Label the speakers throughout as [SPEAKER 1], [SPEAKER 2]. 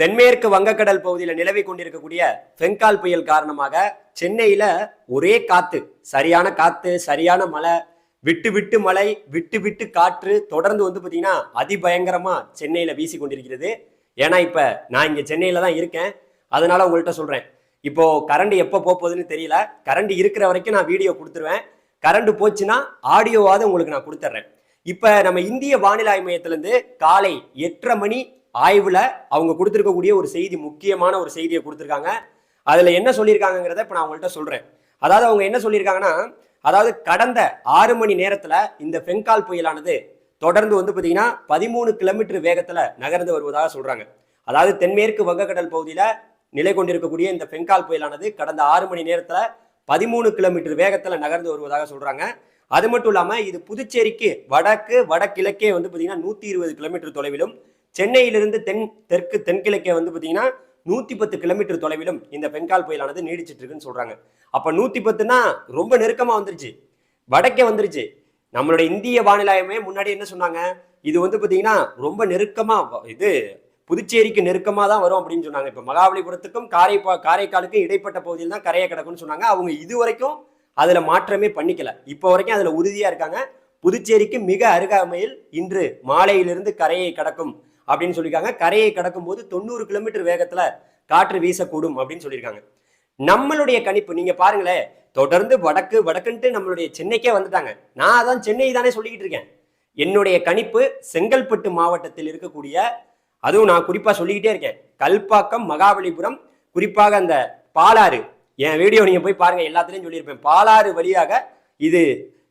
[SPEAKER 1] தென்மேற்கு வங்கக்கடல் பகுதியில் நிலவி கொண்டிருக்கக்கூடிய பெங்கால் புயல் காரணமாக சென்னையில ஒரே காத்து சரியான காத்து சரியான மழை விட்டு விட்டு மழை விட்டு விட்டு காற்று தொடர்ந்து வந்து பார்த்தீங்கன்னா அதிபயங்கரமா சென்னையில வீசி கொண்டிருக்கிறது. ஏன்னா இப்ப நான் இங்க சென்னையில தான் இருக்கேன். அதனால உங்கள்கிட்ட சொல்றேன். இப்போ கரண்ட் எப்போ போகுதுன்னு தெரியல. கரண்ட் இருக்கிற வரைக்கும் நான் வீடியோ கொடுத்துருவேன். கரண்ட் போச்சுன்னா ஆடியோவாவது உங்களுக்கு நான் கொடுத்துட்றேன் இப்போ நம்ம இந்திய வானிலை ஆய்வு மையத்திலேருந்து காலை எட்டரை மணி ஆய்வில் அவங்க கொடுத்துருக்கக்கூடிய ஒரு செய்தி முக்கியமான ஒரு செய்தியை கொடுத்துருக்காங்க. அதில் என்ன சொல்லியிருக்காங்கங்கிறத இப்போ நான் அவங்கள்ட்ட சொல்கிறேன் அதாவது அவங்க என்ன சொல்லியிருக்காங்கன்னா அதாவது கடந்த ஆறு மணி நேரத்தில் இந்த பெங்கால் புயலானது தொடர்ந்து வந்து பார்த்தீங்கன்னா பதிமூணு கிலோமீட்டர் வேகத்தில் நகர்ந்து வருவதாக சொல்கிறாங்க அதாவது தென்மேற்கு வங்கக்கடல் பகுதியில் நிலை கொண்டிருக்கக்கூடிய இந்த பெங்கால் புயலானது கடந்த ஆறு மணி நேரத்தில் பதிமூணு கிலோமீட்டர் வேகத்தில் நகர்ந்து வருவதாக சொல்கிறாங்க அது மட்டும் இல்லாமல் இது புதுச்சேரிக்கு வடக்கு வடகிழக்கே வந்து பார்த்தீங்கன்னா நூற்றி இருபது கிலோமீட்டர் தொலைவிலும் சென்னையிலிருந்து தென் தெற்கு தென்கிழக்கே வந்து பார்த்தீங்கன்னா நூற்றி பத்து கிலோமீட்டர் தொலைவிலும் இந்த பெங்கால் புயலானது நீடிச்சிட்டு இருக்குன்னு சொல்கிறாங்க அப்போ நூற்றி பத்துனா ரொம்ப நெருக்கமாக வந்துருச்சு. வடக்கே வந்துருச்சு. நம்மளுடைய இந்திய வானிலையமே முன்னாடி என்ன சொன்னாங்க? இது வந்து பார்த்தீங்கன்னா ரொம்ப நெருக்கமாக இது புதுச்சேரிக்கு நெருக்கமாக தான் வரும் அப்படின்னு சொன்னாங்க. இப்போ மகாபலிபுரத்துக்கும் காரை காரைக்காலுக்கும் இடைப்பட்ட பகுதியில் தான் கரையை கிடக்கும்னு சொன்னாங்க. அவங்க இது வரைக்கும் அதில் மாற்றமே பண்ணிக்கல. இப்போ வரைக்கும் அதில் உறுதியாக இருக்காங்க. புதுச்சேரிக்கு மிக அருகாமையில் இன்று மாலையிலிருந்து கரையை கடக்கும் அப்படின்னு சொல்லியிருக்காங்க. கரையை கடக்கும் போது தொண்ணூறு கிலோமீட்டர் வேகத்தில் காற்று வீசக்கூடும் அப்படின்னு சொல்லியிருக்காங்க. நம்மளுடைய கணிப்பு நீங்க பாருங்களேன் தொடர்ந்து வடக்கு வடக்குன்ட்டு நம்மளுடைய சென்னைக்கே வந்துட்டாங்க. நான் அதான் சென்னை தானே சொல்லிக்கிட்டு இருக்கேன். என்னுடைய கணிப்பு செங்கல்பட்டு மாவட்டத்தில் இருக்கக்கூடிய அதுவும் நான் குறிப்பா சொல்லிக்கிட்டே இருக்கேன். கல்பாக்கம் மகாபலிபுரம் குறிப்பாக அந்த பாலாறு. என் வீடியோ நீங்க போய் பாருங்க எல்லாத்துலேயும் சொல்லியிருப்பேன். பாலாறு வழியாக இது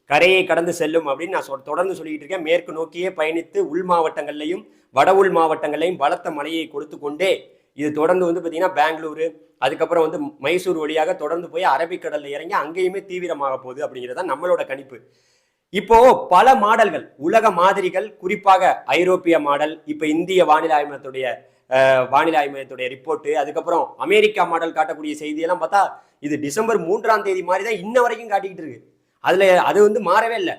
[SPEAKER 1] கரையை கடந்து செல்லும் அப்படின்னு நான் தொடர்ந்து சொல்லிக்கிட்டு இருக்கேன். மேற்கு நோக்கியே பயணித்து உள் மாவட்டங்கள்லையும் வட உள் மாவட்டங்கள்லையும் பலத்த மழையை கொடுத்து கொண்டே இது தொடர்ந்து வந்து பார்த்தீங்கன்னா பெங்களூரு அதுக்கப்புறம் வந்து மைசூர் வழியாக தொடர்ந்து போய் அரபிக்கடலில் இறங்கி அங்கேயுமே தீவிரமாக போகுது அப்படிங்கிறது நம்மளோட கணிப்பு. இப்போ பல மாடல்கள் உலக மாதிரிகள் குறிப்பாக ஐரோப்பிய மாடல் இப்போ இந்திய வானிலை ஆய்வு மையத்துடைய வானிலை ஆய்வு மையத்துடைய ரிப்போர்ட்டு அதுக்கப்புறம் அமெரிக்கா மாடல் காட்டக்கூடிய செய்தியெல்லாம் பார்த்தா இது டிசம்பர் மூன்றாம் தேதி மாதிரி தான் இன்ன வரைக்கும் காட்டிக்கிட்டு இருக்கு. அதில் அது வந்து மாறவே இல்லை.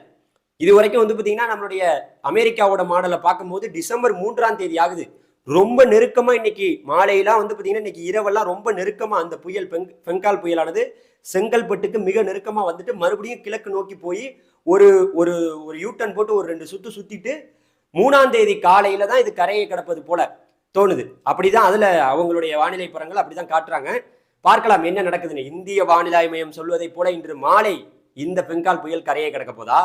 [SPEAKER 1] இது வரைக்கும் வந்து பார்த்தீங்கன்னா நம்மளுடைய அமெரிக்காவோட மாடலை பார்க்கும்போது டிசம்பர் மூன்றாம் தேதி ஆகுது. ரொம்ப நெருக்கமாக இன்னைக்கு மாலையெல்லாம் வந்து பார்த்தீங்கன்னா இன்னைக்கு இரவெல்லாம் ரொம்ப நெருக்கமாக அந்த புயல் பெங் பெங்கால் புயலானது செங்கல்பட்டுக்கு மிக நெருக்கமாக வந்துட்டு மறுபடியும் கிழக்கு நோக்கி போய் ஒரு ஒரு ஒரு யூட்டன் போட்டு ஒரு ரெண்டு சுற்று சுற்றிட்டு மூணாம் தேதி காலையில் தான் இது கரையை கிடப்பது போல தோணுது. அப்படிதான் அதில் அவங்களுடைய வானிலை படங்கள் அப்படிதான் காட்டுறாங்க. பார்க்கலாம் என்ன நடக்குதுன்னு. இந்திய வானிலை மையம் சொல்வதை போல இன்று மாலை இந்த பெங்கால் புயல் கரையை கிடக்க போதா?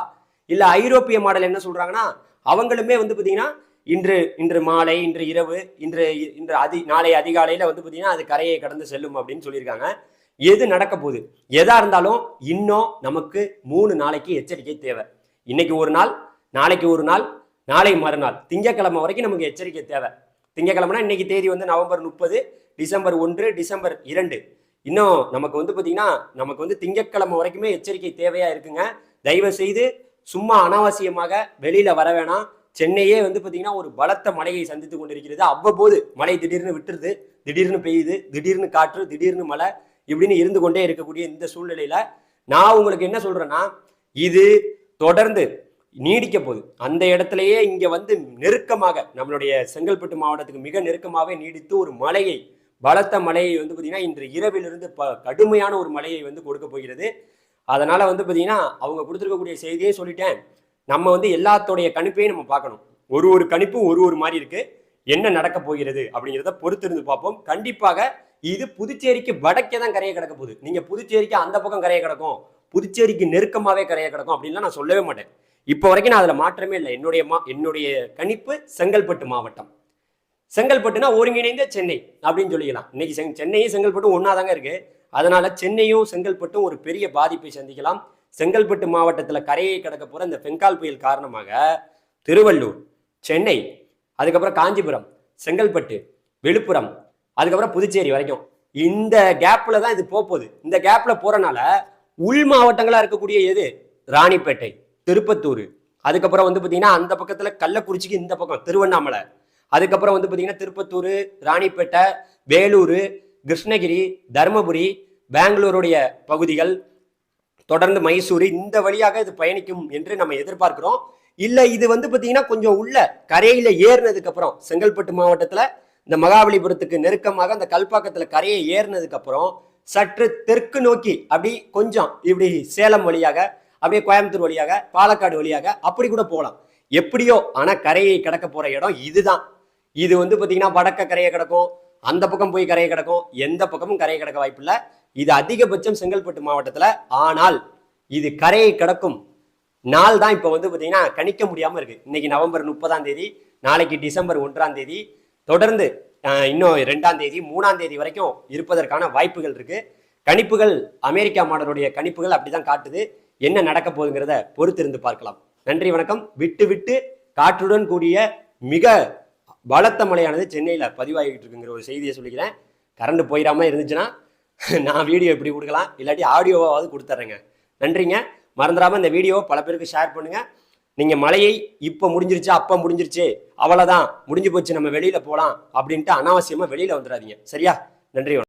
[SPEAKER 1] இல்ல ஐரோப்பிய மாடல் என்ன சொல்றாங்கன்னா அவங்களுமே வந்து பாத்தீங்கன்னா இன்று இன்று மாலை இன்று இரவு இன்று இன்று அதி நாளை அதிகாலையில வந்து பாத்தீங்கன்னா அது கரையை கடந்து செல்லும் அப்படின்னு சொல்லியிருக்காங்க. எது நடக்க போகுது? எதா இருந்தாலும் இன்னும் நமக்கு மூணு நாளைக்கு எச்சரிக்கை தேவை. இன்னைக்கு ஒரு நாள் நாளைக்கு ஒரு நாள் நாளை மறுநாள். திங்கக்கிழமை வரைக்கும் நமக்கு எச்சரிக்கை தேவை. திங்கக்கிழமைனா இன்னைக்கு தேதி வந்து நவம்பர் முப்பது டிசம்பர் ஒன்று டிசம்பர் இரண்டு. இன்னும் நமக்கு வந்து பார்த்தீங்கன்னா நமக்கு வந்து திங்கட்கிழமை வரைக்குமே எச்சரிக்கை தேவையா இருக்குங்க. தயவு செய்து சும்மா அனாவசியமாக வெளியில வர வேணாம். சென்னையே வந்து பார்த்தீங்கன்னா ஒரு பலத்த மழையை சந்தித்து கொண்டிருக்கிறது. அவ்வப்போது மழை திடீர்னு விட்டுருது திடீர்னு பெய்யுது திடீர்னு காற்று திடீர்னு மழை இப்படின்னு இருந்து கொண்டே இருக்கக்கூடிய இந்த சூழ்நிலையில நான் உங்களுக்கு என்ன சொல்றேன்னா இது தொடர்ந்து நீடிக்க போகுது. அந்த இடத்துலயே இங்க வந்து நெருக்கமாக நம்மளுடைய செங்கல்பட்டு மாவட்டத்துக்கு மிக நெருக்கமாகவே நீடித்து ஒரு மழையை பலத்த மழையை வந்து பார்த்தீங்கன்னா இன்று இரவிலிருந்து ப கடுமையான ஒரு மழையை வந்து கொடுக்க போகிறது. அதனால் வந்து பார்த்தீங்கன்னா அவங்க கொடுத்துருக்கக்கூடிய செய்தியே சொல்லிட்டேன். நம்ம வந்து எல்லாத்தோடைய கணிப்பையும் நம்ம பார்க்கணும். ஒரு ஒரு கணிப்பும் ஒரு ஒரு மாதிரி இருக்குது என்ன நடக்க போகிறது அப்படிங்கிறத பொறுத்திருந்து பார்ப்போம். கண்டிப்பாக இது புதுச்சேரிக்கு வடக்கே தான் கரையை கிடக்க போகுது. நீங்கள் புதுச்சேரிக்கு அந்த பக்கம் கரையை கிடக்கும். புதுச்சேரிக்கு நெருக்கமாகவே கரையை கிடக்கும் அப்படின்லாம் நான் சொல்லவே மாட்டேன். இப்போ வரைக்கும் நான் அதில் மாற்றமே இல்லை. என்னுடைய மா என்னுடைய கணிப்பு செங்கல்பட்டு மாவட்டம். செங்கல்பட்டுனா ஒருங்கிணைந்த சென்னை அப்படின்னு சொல்லிக்கலாம். இன்னைக்கு செங் சென்னையும் செங்கல்பட்டும் ஒன்றா தாங்க இருக்கு. அதனால சென்னையும் செங்கல்பட்டும் ஒரு பெரிய பாதிப்பை சந்திக்கலாம். செங்கல்பட்டு மாவட்டத்தில் கரையை கடக்க போகிற இந்த பெங்கால் புயல் காரணமாக திருவள்ளூர் சென்னை அதுக்கப்புறம் காஞ்சிபுரம் செங்கல்பட்டு விழுப்புரம் அதுக்கப்புறம் புதுச்சேரி வரைக்கும். இந்த கேப்பில் தான் இது போகுது இந்த கேப்பில் போகிறனால உள் மாவட்டங்களாக இருக்கக்கூடிய எது? ராணிப்பேட்டை திருப்பத்தூர். அதுக்கப்புறம் வந்து பார்த்தீங்கன்னா அந்த பக்கத்தில் கள்ளக்குறிச்சிக்கு இந்த பக்கம் திருவண்ணாமலை. அதுக்கப்புறம் வந்து பார்த்தீங்கன்னா திருப்பத்தூர் ராணிப்பேட்டை வேலூர் கிருஷ்ணகிரி தருமபுரி பெங்களூருடைய பகுதிகள் தொடர்ந்து மைசூர் இந்த வழியாக இது பயணிக்கும் என்று நம்ம எதிர்பார்க்கிறோம். இல்லை இது வந்து பார்த்தீங்கன்னா கொஞ்சம் உள்ள கரையில் ஏறினதுக்கு அப்புறம் செங்கல்பட்டு மாவட்டத்தில் இந்த மகாபலிபுரத்துக்கு நெருக்கமாக அந்த கல்பாக்கத்தில் கரையை ஏறினதுக்கு அப்புறம் சற்று தெற்கு நோக்கி அப்படி கொஞ்சம் இப்படி சேலம் வழியாக அப்படியே கோயம்புத்தூர் வழியாக பாலக்காடு வழியாக அப்படி கூட போகலாம். எப்படியோ ஆனால் கரையை கடக்க போகிற இடம் இதுதான். இது வந்து பார்த்தீங்கன்னா வடக்க கரையை கிடக்கும் அந்த பக்கம் போய் கரையை கிடக்கும் எந்த பக்கமும் கரையை கிடக்க வாய்ப்பில்லை இது அதிகபட்சம் செங்கல்பட்டு மாவட்டத்தில். ஆனால் இது கரையை கடக்கும் நாள் தான் இப்போ வந்து பார்த்தீங்கன்னா கணிக்க முடியாமல் இருக்குது இன்னைக்கு நவம்பர் முப்பதாம் தேதி நாளைக்கு டிசம்பர் ஒன்றாம் தேதி தொடர்ந்து இன்னும் ரெண்டாம் தேதி மூணாம் தேதி வரைக்கும் இருப்பதற்கான வாய்ப்புகள் இருக்குது கணிப்புகள் அமெரிக்கா மாடலுடைய கணிப்புகள் அப்படிதான் காட்டுது. என்ன நடக்க போகுதுங்கிறத பொறுத்திருந்து பார்க்கலாம். நன்றி வணக்கம். விட்டு விட்டு காற்றுடன் கூடிய மிக பலத்த மழையானது சென்னையில் பதிவாகிட்டு இருக்குங்கிற ஒரு செய்தியை சொல்லிக்கிறேன். கரண்ட் போயிடாம இருந்துச்சுன்னா நான் வீடியோ இப்படி கொடுக்கலாம். இல்லாட்டி ஆடியோவாவது கொடுத்துட்றேங்க நன்றிங்க. மறந்துடாமல் இந்த வீடியோவை பல பேருக்கு ஷேர் பண்ணுங்கள் நீங்கள் மழையை இப்போ முடிஞ்சிருச்சு அப்போ முடிஞ்சிருச்சு அவ்வளோதான் முடிஞ்சு போச்சு நம்ம வெளியில் போகலாம் அப்படின்ட்டு அனாவசியமாக வெளியில் வந்துடாதீங்க. சரியா? நன்றி